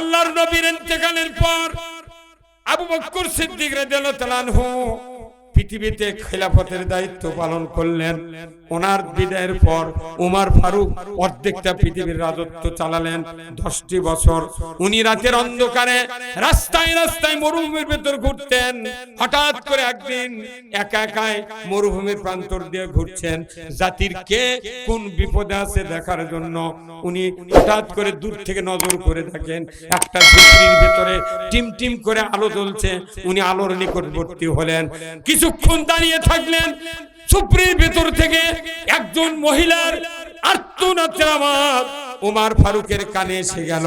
আল্লাহর নবীর ইন্তেকালের পর আবু বকর সিদ্দিক রাদিয়াল্লাহু তাআলা পৃথিবীতে খেলাফতের দায়িত্ব পালন করলেন। ওনার বিদায়ের পর উমার ফারুক অর্ধেকটা পৃথিবীর রাজত্ব চালালেন দশটি বছর। উনি রাতের অন্ধকারে রাস্তায় রাস্তায় মরুভূমির ভেতর ঘুরতেন। হঠাৎ করে একদিন একা একাই মরুভূমির প্রান্তর দিয়ে ঘুরছেন। জাতির কে কোন বিপদে আছে দেখার জন্য উনি হঠাৎ করে দূর থেকে নজর করে থাকেন একটা ঝুপড়ির ভেতরে টিম টিম করে আলো জ্বলছে। উনি আলোর নিকটবর্তী হলেন। কিছুক্ষণ দাঁড়িয়ে থাকলেন। ঝুপড়ির ভেতর থেকে একজন মহিলার আত্মনাথের আওয়াজ ওমার ফারুকের কানে এসে গেল।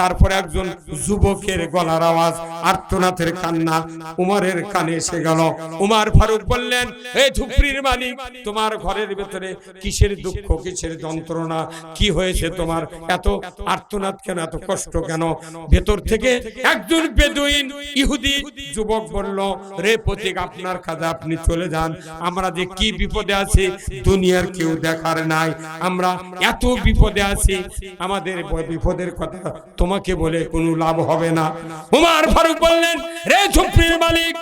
তারপর একজন যুবকের গলার আওয়াজ, আর্তনাথের কান্না উমারের কানে এসে গেল। উমার ফারুক বললেন হে ধুপড়ির মালিক, তোমার ঘরের ভেতরে কিসের দুঃখ, কিসের যন্ত্রণা, কি হয়েছে তোমার? এত আর্তনাদ কেন, এত কষ্ট কেন? ভেতর থেকে একজন বেদুইন ইহুদি যুবক বলল, রে প্রতীক, আপনার কাজে আপনি চলে যান। আমরা যে কি বিপদে আছি, দুনিয়ার কেউ দেখার নাই। আমরা এত বিপদে আছি আমাদের বিপদের কথা তোমাকে বলে কোনো লাভ হবে না। উমার ফারুক বললেন রে ঝুপড়ির মালিক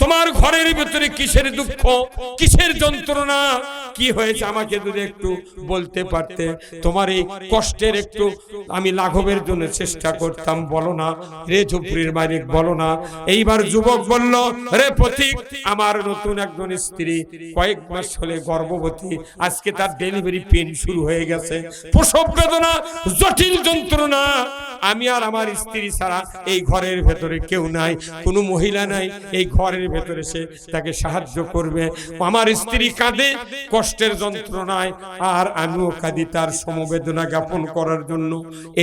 তোমার ঘরের ভেতরে কিসের দুঃখ? কিসের যন্ত্রণা? কি হয়েছে আমাকে যদি একটু বলতে পারতে? তোমার এই কষ্টের একটু আমি লাঘবের জন্য চেষ্টা করতাম, বলো না। রে ঝুপড়ির মালিক, বলো না। এইবার যুবক বলল, রে পথিক, আমার নতুন একজন স্ত্রী কয়েক মাস হলে গর্ভবতী। আজকে তার ডেলিভারি পেন শুরু হয়ে গেছে। প্রসব বেদনা, জটিল যন্ত্রণা। আমি আর আমার স্ত্রী ছাড়া এই ঘরের ভেতরে কেউ নাই, কোনো মহিলা নাই। এই ঘরের ভেতরে সে তাকে সাহায্য করবে। আমার স্ত্রী কাঁদে কষ্টের যন্ত্রণায় আর আমিও কাঁদি তার সমবেদনা জ্ঞাপন করার জন্য।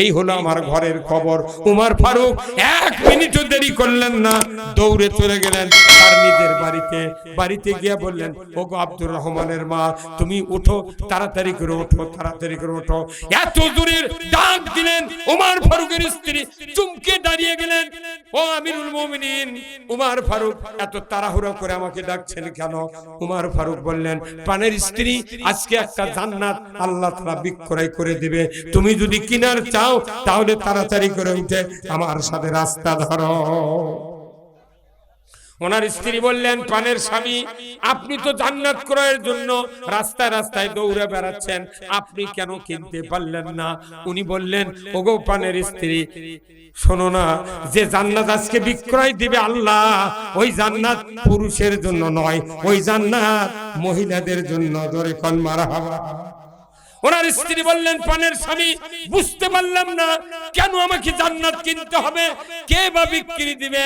এই হলো আমার ঘরের খবর। উমার ফারুক, এক মিনিটও দেরি করলেন না। দৌড়ে চলে গেলেন তার নিজের বাড়িতে। বাড়িতে গিয়ে বললেন ও গো আব্দুর রহমানের মা, তুমি উঠো তাড়াতাড়ি করে ওঠো, তাড়াতাড়ি করে ওঠো। এত দূরের ডাক দিলেন উমার ফারুকের স্ত্রী। চুমকে দাঁড়িয়ে গেলেন। ও আমিরুল মুমিনিন, উমার ফারুক, এত তাড়াহুড়ো করে আমাকে ডাকছেন কেন? উমার ফারুক বললেন, প্রাণের স্ত্রী, আজকে একটা জান্নাত আল্লাহ তারা বিক্রয় করে দিবে। তুমি যদি কিনার চাও, তাহলে তাড়াতাড়ি করে উঠে আমার সাথে রাস্তা ধরো। ওনার স্ত্রী বললেন পানের স্বামী, আপনি তো জান্নাত ক্রয়ের জন্য রাস্তায় রাস্তায় দৌড়ে বেড়াচ্ছেন। আপনি কেন কিনতে পারলেন না? উনি বললেন, ওগো পানের স্ত্রী, শোনো না, যে জান্নাত আজকে বিক্রয় দিবে আল্লাহ, ওই জান্নাত পুরুষের জন্য নয়, ওই জান্নাত মহিলাদের জন্য। ধরে কন মারা ওনার স্ত্রী বললেন, পানের স্বামী, বুঝতে পারলাম না, কেন আমাকে জান্নাত কিনতে হবে? কে বা বিক্রি দিবে?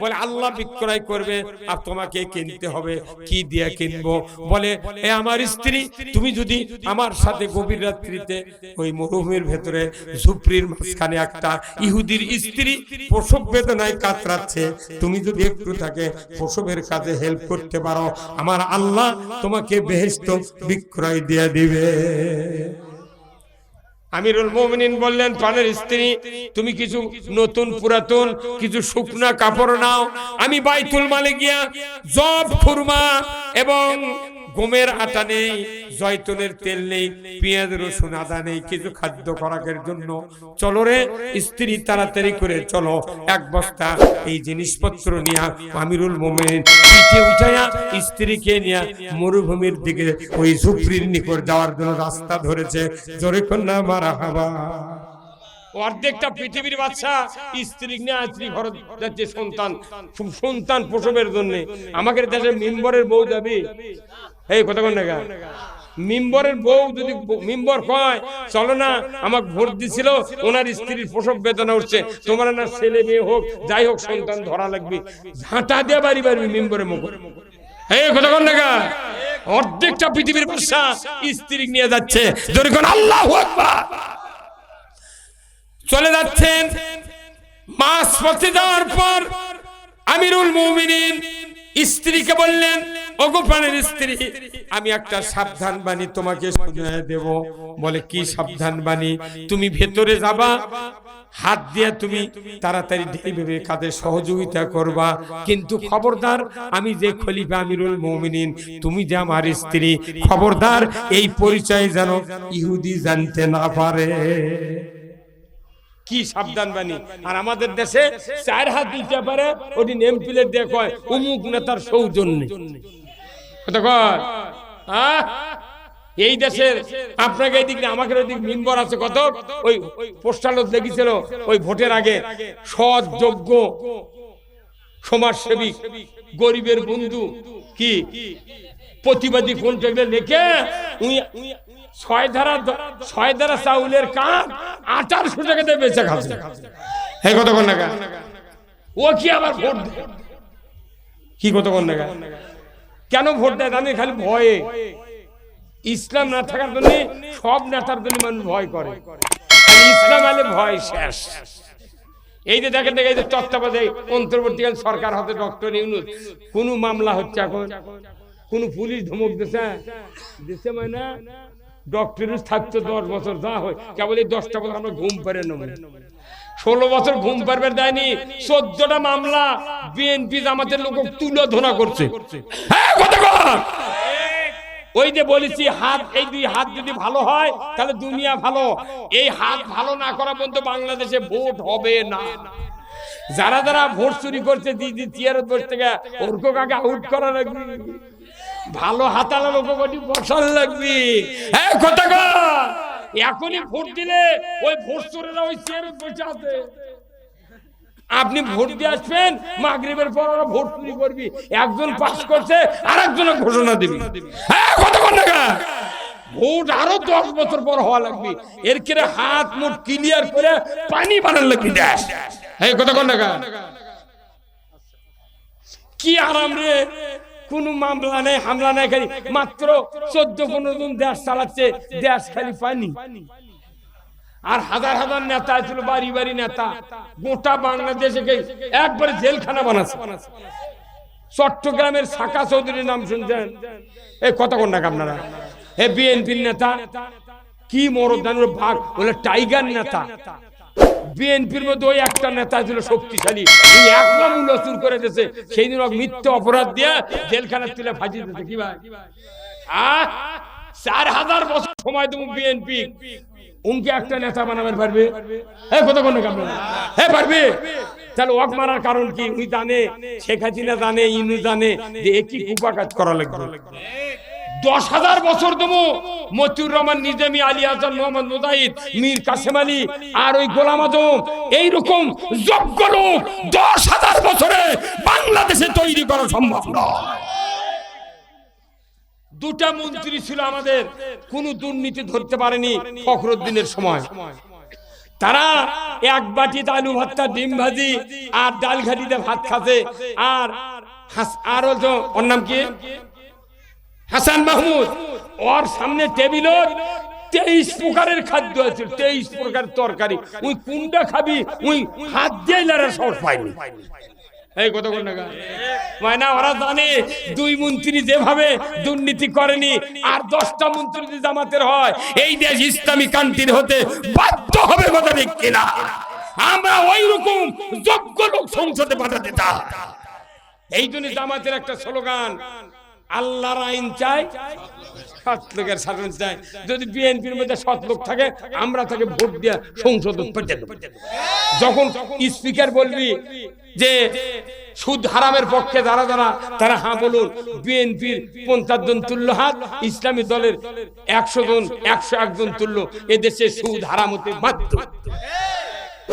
বলে, আল্লাহ বিক্রয় করবে আর তোমাকে কিনতে হবে। কি দিয়ে কিনবো? বলে, এ আমার স্ত্রী, তুমি যদি আমার সাথে গভীর রাত্রিতে ওই মরুভূমির ভেতরে ঝুপড়ির মাঝখানে একটা ইহুদির স্ত্রী প্রসব বেদনায় কাতরাচ্ছে, তুমি যদি একটু তাকে প্রসবের কাজে হেল্প করতে পারো, আমার আল্লাহ তোমাকে বেহেস্ত বিক্রয় দিয়ে দিবে। আমিরুল মোমিনিন বললেন, পানের স্ত্রী, তুমি কিছু নতুন পুরাতন, কিছু শুকনা কাপড় নাও। আমি বাইতুল মালে গিয়া জব, খুরমা এবং গমের আটা নেই, জয়তুনের তেল নেই, পেঁয়াজ, রসুন, আদা নেই, কিছু খাদ্য খোরাকের জন্য। চলো রে, স্ত্রী, তাড়াতাড়ি করে চলো। এক বস্তা এই জিনিসপত্র নিয়া আমিরুল মোমেন পিঠে উঠাইয়া স্ত্রীকে নিয়া মরুভূমির দিকে ওই ঝুপড়ির নিকট যাওয়ার জন্য রাস্তা ধরেছে। জোরে কন্যা মারা হাবা অর্ধেকটা পৃথিবীর বাচ্চা স্ত্রী নিয়ে স্ত্রী ঘর যাচ্ছে সন্তান সন্তান। প্রসবের জন্য। আমাদের দেশে মেম্বরের বউ যাবে। এই কথা কোন জায়গা মিম্বরের বউ যদি মিম্বর কয় চলো না আমাকে ভোট দিছিল ওনার স্ত্রীর প্রসব বেদনা উঠছে। তোমার না ছেলে মেয়ে হোক যাই হোক সন্তান ধরা লাগবে। ঝাঁটা দিয়ে বাড়ি বাড়ি মিম্বরের মুখ এই কথা কোন অর্ধেকটা পৃথিবীর বাচ্চা স্ত্রী নিয়ে যাচ্ছে। যদি কোন আল্লাহ চলে যাচ্ছেন মাস পথে যাওয়ার পর আমিরুল মুমিনিন স্ত্রীকে বললেন অগোপানের স্ত্রী, আমি একটা সাবধান বাণী তোমাকে দেব। বলে, কি সাবধান বাণী তুমি ভেতরে যাবা, হাত দিয়ে তুমি তাড়াতাড়ি ডেলিভারি কাজে সহযোগিতা করবা। কিন্তু খবরদার, আমি যে খলিফা আমিরুল মমিনিন, তুমি যে আমার স্ত্রী, খবরদার, এই পরিচয় যেন ইহুদি জানতে না পারে। কি সাবধান বাণী আর আমাদের দেশে চার হাত দিতে পারে ওটি নেম প্লেট দিয়ে কয় অমুক নেতার সৌজন্য। এই দেশের আপনাকে এইদিকে আমাকে ওইদিক মিম্বর আছে কত? ওই পোস্টালত লেগেছিল, ওই ভোটের আগে। সৎ, যোগ্য সমাজসেবী গরিবের বন্ধু কি? প্রতিবাদী কোনটা লেখে? উই- ছয় ধারা ছয় ধারা চাউলের কাপ আঠারোশো টাকা দিয়ে বেচে খাচ্ছে হ্যাঁ কতক্ষণ টাকা ও কি আবার ভোট দেয়? কি কতক্ষণ টাকা কেন ভোট দেয় জানি খালি ভয়ে। ইসলাম না থাকার জন্য সব নেতার জন্য মানুষ ভয় করে। ইসলাম আলে ভয় শেষ। এই যে দেখেন এই যে তত্ত্বাবধায়ক অন্তর্বর্তীকাল সরকার হাতে ডক্টর ইউনুস, কোন মামলা হচ্ছে এখন? কোন পুলিশ ধমক দিছে? দিছে মানে ডক্টর থাকতো দশ বছর যা হয়, কেবল এই দশটা বছর আমরা ঘুম পারে নেব। ষোলো বছর ঘুম পারবে দেয়নি, চোদ্দটা মামলা বিএনপি জামাতের লোক তুলে ধরা করছে। হ্যাঁ কতক্ষণ ওই যে বলেছি, হাত, এই দুই হাত যদি ভালো হয়, তাহলে দুনিয়া ভালো। এই হাত ভালো না করা পর্যন্ত বাংলাদেশে ভোট হবে না। যারা যারা ভোট চুরি করছে, দিদি চেয়ারত বসে থেকে ওরকো কাকে আউট করা লাগবে? ভালো হাতালা লোক বসার লাগবে। হ্যাঁ কথা। এখনই ভোট দিলে, ওই ভোট চোরেরা ওই চেয়ারত বসে আছে। আপনি ভোট দিয়ে আসবেন, মাগরিবের পর ওরা ভোট চুরি করবি। একজন পাস করছে আর একজনের ঘোষণা দিবি। হ্যাঁ ভোট আরও দশ বছর পর হওয়া লাগবে। এর কেরে হাত মুখ ক্লিয়ার করে পানি বানার লাগবে হ্যাঁ কতক্ষণ কি আরাম রে? কোন মামলা নেই, হামলা নেই খালি। মাত্র চোদ্দ পনেরো জন দেশ চালাচ্ছে, দেশ খালি পানি। আর হাজার হাজার নেতা ছিল, বাড়ি বাড়ি নেতা। গোটা বাংলাদেশে একবারে জেলখানা বানাচ্ছে। চট্টগ্রামের সাকা চৌধুরীর নাম শুনছেন? এই কত কোন টাকা আপনারা? এ বিএনপির নেতা। কি মরদানুর ভাগ বলে টাইগার নেতা। বিএনপির মধ্যে ওই একটা নেতা ছিল শক্তিশালী। উনি একলা মূল্য চুর করে দিয়েছে। সেই দিন মিথ্যে অপরাধ দিয়ে জেলখানার তুলে ফাঁসি দিতে কি ভাই? চার হাজার বছর সময় তুমি বিএনপি। উনকে একটা নেতা বানাবেন পারবে? হ্যাঁ কত কোন হ্যাঁ পারবে? তাহলে ওয়াক মারার কারণ কি? উনি জানে, শেখ হাসিনা জানে, ইনু জানে যে একই কুপা কাজ করা লাগবে। দশ হাজার বছর দেবো মতিউর রহমান, নিজামী আলী হাসান মোহাম্মদ মুজাহিদ, মীর কাসেম আলী আর ওই গোলাম আজম, এইরকম যোগ্য লোক দশ হাজার বছরে বাংলাদেশে তৈরি করা সম্ভব নয়। দুটা মন্ত্রী ছিল আমাদের, কোন দুর্নীতি ধরতে পারেনি ফখরুদ্দিনের সময়। তারা এক বাটি আলু ভাতটা ডিম ভাজি আর ডাল ঘাটিতে ভাত খাচ্ছে। আর আর ওর নাম কি? হাসান মাহমুদ। ওর সামনে টেবিল তেইশ প্রকারের খাদ্য আছে, তেইশ প্রকার তরকারি। ওই কোনটা খাবি, ওই হাত দিয়ে লারা সর পাইনি। এই কত কোন? টাকা মায়না ওরা জানে দুই মন্ত্রী যেভাবে দুর্নীতি করেনি আর দশটা মন্ত্রী জামাতের হয়, এই দেশ ইসলামী কান্তির হতে বাধ্য হবে কথা ঠিক না আমরা ওই রকম যোগ্য লোক সংসদে পাঠাতে চাই। এই জন্য জামাতের একটা স্লোগান আল্লাহর আইন চাই, সৎ লোকের শাসন চাই। যদি বিএনপির মধ্যে সৎ লোক থাকে, আমরা তাকে ভোট দিয়ে দেবো। যখন স্পিকার বলবি যে সুদ হারামের পক্ষে যারা যারা, তারা হ্যাঁ বলুন, বিএনপির পঞ্চাশ জন তুল্য হাত, ইসলামী দলের একশো জন, একশো একজন তুল্য। এদেশে সুদ হারাম হতে বাধ্য।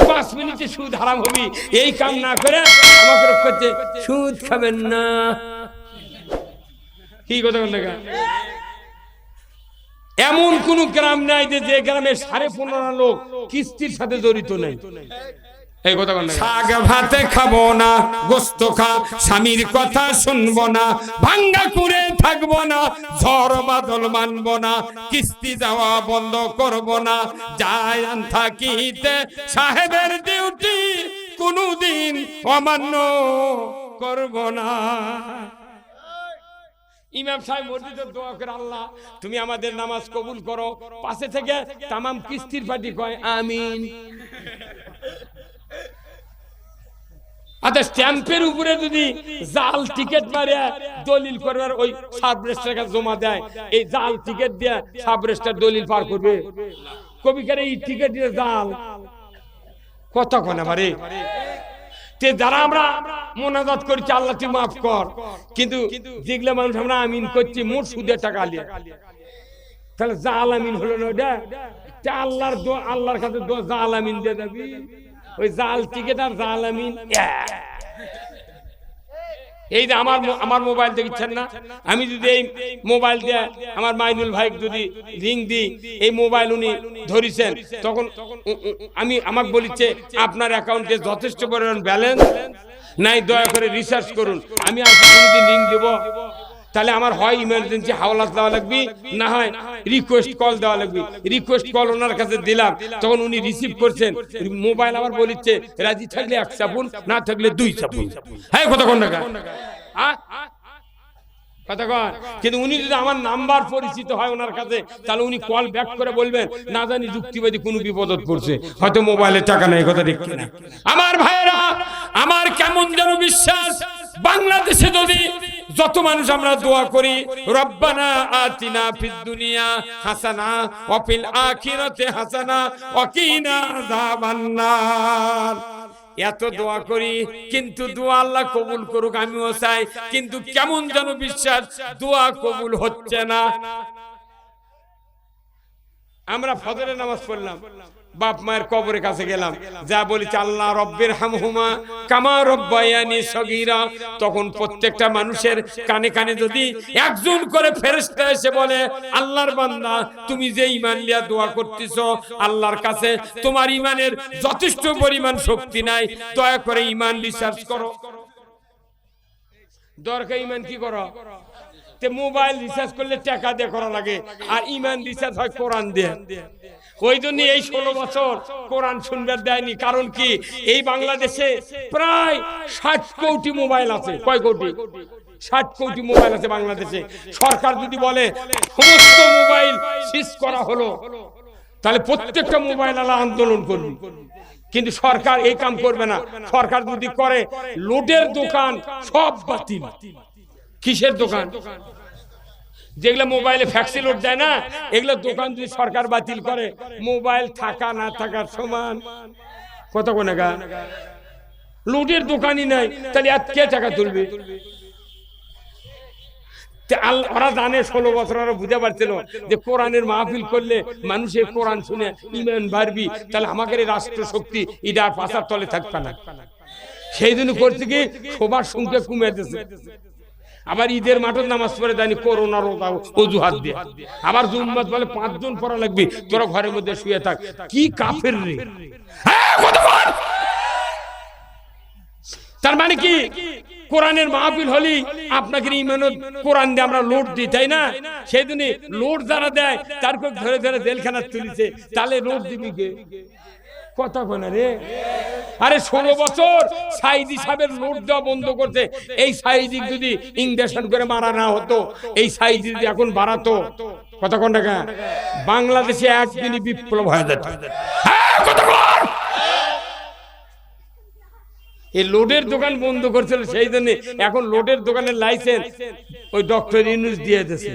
পাঁচ মিনিটে সুদ হারাম হবি। এই কাম না করে আমাকে সুদ খাবেন না। কি কথা বল দেখা এমন কোন গ্রাম নাই যে গ্রামে সাড়ে পনেরো লোক কিস্তির সাথে জড়িত নেই। এই শাক ভাতে খাব না, গোস্ত খা, স্বামীর কথা শুনব না, ভাঙ্গা করে থাকব না, ঝড় বাদল মানবো না, কিস্তি যাওয়া বন্ধ করব না। যায় থাকিতে সাহেবের ডিউটি কোনদিন অমান্য করব না। ইমাম সাহেব মসজিদে দোয়া করে, আল্লাহ, তুমি আমাদের নামাজ কবুল করো। পাশে থেকে তামাম কিস্তির পার্টি কয়, আমিন। আচ্ছা স্ট্যাম্পের উপরে যদি জাল টিকিট মারে, দলিল করবার ওই সাব রেজিস্টার জমা দেয়, এই জাল টিকিট দিয়ে সাব রেজিস্টার দলিল পার করবে। কবিকার এই টিকিট দিয়ে জাল কথা কোন বারে তে যারা আমরা মোনাজাত করছি, আল্লাহ তুই মাফ কর। কিন্তু যেগুলো মানুষ আমরা আমিন করছি, মোট সুদের টাকা নিয়ে তাহলে যা আলামিন হলো না ওটা আল্লাহর আল্লাহর কাছে যা আলামিন দিয়ে দেবি ওই জাল টিকেট আর যা আলামিন। এই যে আমার আমার মোবাইল দেখছেন না? আমি যদি এই মোবাইল দিয়ে আমার মাইনুল ভাই যদি রিং দিই, এই মোবাইল উনি ধরিছেন, তখন আমি আমাকে বলিছে আপনার অ্যাকাউন্টে যথেষ্ট পরিমাণ ব্যালেন্স, নাই, দয়া করে রিসার্চ করুন। আমি কোনোদিন রিং দেব তাহলে আমার হয় ইমার্জেন্সি হাওলাত দেওয়া লাগবে, না হয় রিকোয়েস্ট কল দেওয়া লাগবে। রিকোয়েস্ট কল ওনার কাছে দিলাম, তখন উনি রিসিভ করছেন মোবাইল আমার বলিচ্ছে, রাজি থাকলে এক চাপুন, না থাকলে দুই চাপুন। হ্যাঁ কত কোন টাকা কথা কয় কিন্তু উনি যদি আমার নাম্বার পরিচিত হয় ওনার কাছে, তাহলে উনি কল ব্যাক করে বলবেন, না জানি যুক্তিবাদী কোনো বিপদত পড়ছে, হয়তো মোবাইলে টাকা নেই, কথা ঠিক না আমার ভাইয়েরা, আমার কেমন যেন বিশ্বাস, বাংলাদেশে যদি যত মানুষ আমরা দোয়া করি, রব্বানা আতিনা ফিদ দুনিয়া হাসানা, ওয়া ফিল আখিরাতে হাসানা, ওয়া কিনা আযাবান্নার। এত দোয়া করি, কিন্তু দোয়া আল্লাহ কবুল করুক, আমিও চাই, কিন্তু কেমন যেন বিশ্বাস, দোয়া কবুল হচ্ছে না। আমরা ফজরের নামাজ পড়লাম। বাপ মায়ের কবরের কাছে গেলাম। যা বলি আল্লাহ রব্বের হামহুমা কামা রব্বায়ানি সগীরা। তখন প্রত্যেকটা মানুষের কানে কানে যদি একজন করে ফেরেশতা এসে বলে, আল্লাহর বান্দা, তুমি যে ঈমান লিয়া দোয়া করতেছ, আল্লাহর কাছে তোমার ঈমানের যথেষ্ট পরিমাণ শক্তি নাই, দয়া করে ইমান রিসার্চ করো। দরকার ইমান কি করো? মোবাইল রিচার্জ করলে টাকা দিয়ে করা লাগে, আর ইমান রিচার্জ হয় কোরআন দিয়ে। ওই জন্য এই ষোলো বছর কোরআন শুনবার দেয়নি। কারণ কি? এই বাংলাদেশে প্রায় ষাট কোটি মোবাইল আছে। কয় কোটি? ষাট কোটি মোবাইল আছে বাংলাদেশে। সরকার যদি বলে সমস্ত মোবাইল সিজ করা হলো, তাহলে প্রত্যেকটা মোবাইল আলা আন্দোলন করবে কিন্তু সরকার এই কাম করবে না। সরকার যদি করে, লোডের দোকান সব বাতিল। কিসের দোকান? যেগুলো মোবাইলে ফ্যাক্সি লোড দেয় না, এগুলো দোকান যদি সরকার বাতিল করে মোবাইল থাকা না থাকার সমান। কত কোন লোডের দোকানই নাই, তাহলে আর কে টাকা তুলবে? ওরা জানে ষোলো বছর ওরা বুঝতে পারছিল যে কোরআনের মাহফিল করলে মানুষের কোরআন শুনে ইমান বাড়বি, তাহলে আমাদের এই রাষ্ট্র শক্তি ইডার পাশার তলে থাকবে না। সেই জন্য করছে কি, সবার সংখ্যা কমে দিতেছে আবার ঈদের মাঠের নামাজ পড়ে দেয়নি করোনার অজুহাত দিয়ে। আবার জুম্মাত বলে, পাঁচজন পড়া লাগবে, তোরা ঘরের মধ্যে শুয়ে থাক। কি কাফের রে? তার মানে কি? কোরআনের মাহফিল হলি আপনাকে ইমানত, কোরআন দিয়ে আমরা লোড দিই, তাই না? সেই জন্য লোড যারা দেয়, তার ধরে ধরে জেলখানা তুলিছে, তাহলে লোড দিবি কে? কথা কোনা রে। আরে ষোলো বছর সাইদি সাহেবের লোড দেওয়া বন্ধ করতে এই সাইদি যদি ইংরেশন করে মারা না হতো এই সাইদি যদি এখন বাড়াতো কথা কোন টাকা বাংলাদেশে একদিনই বিপ্লব হয়ে যেত। হ্যাঁ, এই লোডের দোকান বন্ধ করছিল সেই জন্য এখন লোডের দোকানের লাইসেন্স ওই ডক্টর ইউনুস দিয়ে দিয়েছে।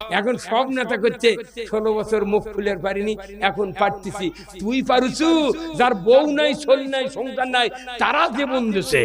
এখন সব নেতা করছে ষোলো বছর মুখ ফুলের পারিনি এখন পারতেছি। তুই পারুছু যার বউ নাই শরীর নাই সংসার নাই তারা যে বন্ধুছে